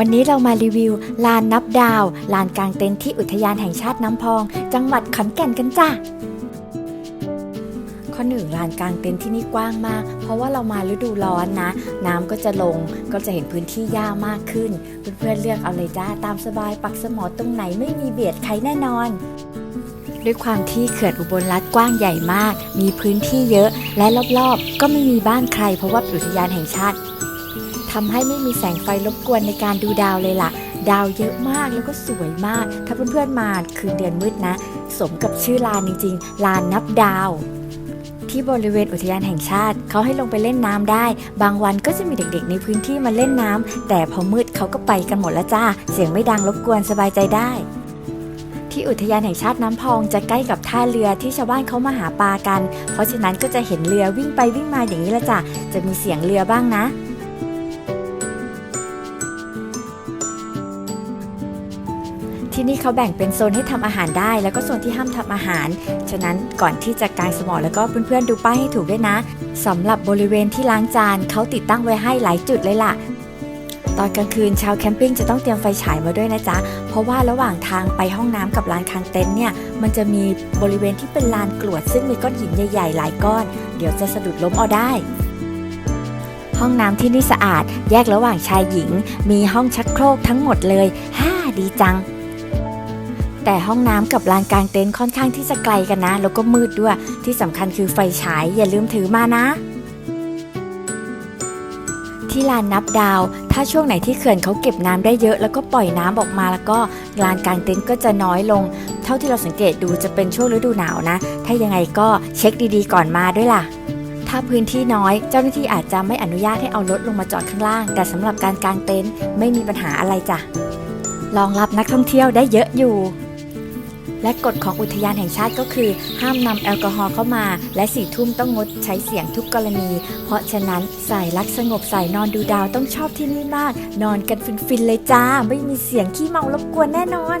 วันนี้เรามารีวิว ลานนับดาว ลานกลางเต็นท์ที่อุทยานแห่งชาติน้ำพอง จังหวัดขอนแก่นกันจ้ะข้อหนึ่งลานกลางเต็นท์ที่นี่กว้างมาก เพราะว่าเรามาฤดูร้อนนะ น้ำก็จะลงก็จะเห็นพื้นที่หญ้ามากขึ้น เพื่อนๆเลือกเอาเลยจ้าตามสบายปักสมอตรงไหนไม่มีเบียดใครแน่นอนด้วยความที่เขื่อนอุบลรัฐกว้างใหญ่มาก มีพื้นที่เยอะ และรอบๆ ก็ไม่มีบ้านใคร เพราะว่าอุทยานแห่งชาติ ทำให้ไม่มีแสงไฟรบกวนในการดูดาวเลยล่ะ ดาวเยอะมากแล้วก็สวยมาก ถ้าเพื่อนๆมาคืนเดือนมืดนะ สมกับชื่อลานจริงๆ ลานนับดาว ที่บริเวณอุทยานแห่งชาติ เขาให้ลงไปเล่นน้ำได้ บางวันก็จะมีเด็กๆ ในพื้นที่มาเล่นน้ำแต่พอมืดเขาก็ไปกันหมดแล้วจ้า เสียงไม่ดังรบกวนสบายใจได้ที่อุทยานแห่งชาติน้ำพองจะใกล้กับท่าเรือที่ชาวบ้านเขามาหาปลากัน เพราะฉะนั้นก็จะเห็นเรือวิ่งไปวิ่งมาอย่างนี้ละจ้ะ จะมีเสียงเรือบ้างนะ ที่นี่เขาแบ่งเป็นโซนให้ทำอาหารได้ แล้วก็โซนที่ห้ามทำอาหาร ฉะนั้นก่อนที่จะกางสมอแล้วก็เพื่อนๆดูป้ายให้ถูกด้วยนะสำหรับบริเวณที่ล้างจานเขาติดตั้งไว้ให้หลายจุดเลยล่ะตอนกลางคืนชาวแคมปิ้งจะต้องเตรียมไฟฉายมาด้วยนะจ๊ะ เพราะว่าระหว่างทางไปห้องน้ำกับลานคางเต็นท์เนี่ย มันจะมีบริเวณที่เป็นลานกรวด ซึ่งมีก้อนหินใหญ่ ๆ หลายก้อน เดี๋ยวจะสะดุดล้มเอาได้ ห้องน้ำที่นี่สะอาด แยกระหว่างชายหญิง มีห้องชักโครกทั้งหมดเลย ฮ่า ดีจัง แต่ห้องน้ำกับลานกลางเต็นท์ค่อนข้างที่จะไกลกันนะ แล้วก็มืดด้วย ที่สำคัญคือไฟฉายอย่าลืมถือมานะ ที่ลานนับดาว ถ้าช่วงไหนที่เขื่อนเขาเก็บน้ำได้เยอะ แล้วก็ปล่อยน้ำออกมาแล้วก็ลานกลางเต็นท์ก็จะน้อยลง เท่าที่เราสังเกตดูจะเป็นช่วงฤดูหนาวนะ ถ้ายังไงก็เช็คดีๆ ก่อนมาด้วยล่ะถ้าพื้นที่น้อยเจ้าหน้าที่อาจจะไม่อนุญาตให้เอารถลงมาจอดข้างล่าง แต่สำหรับการกางเต็นท์ไม่มีปัญหาอะไรจ้ะรองรับนักท่องเที่ยวได้เยอะอยู่ และกฎของอุทยานแห่งชาติก็คือ ห้ามนำแอลกอฮอล์เข้ามา และสี่ทุ่มต้องงดใช้เสียงทุกกรณี เพราะฉะนั้นสายรักสงบสายนอนดูดาวต้องชอบที่นี่มาก นอนกันฟินๆเลยจ้า ไม่มีเสียงขี้เมารบกวนแน่นอน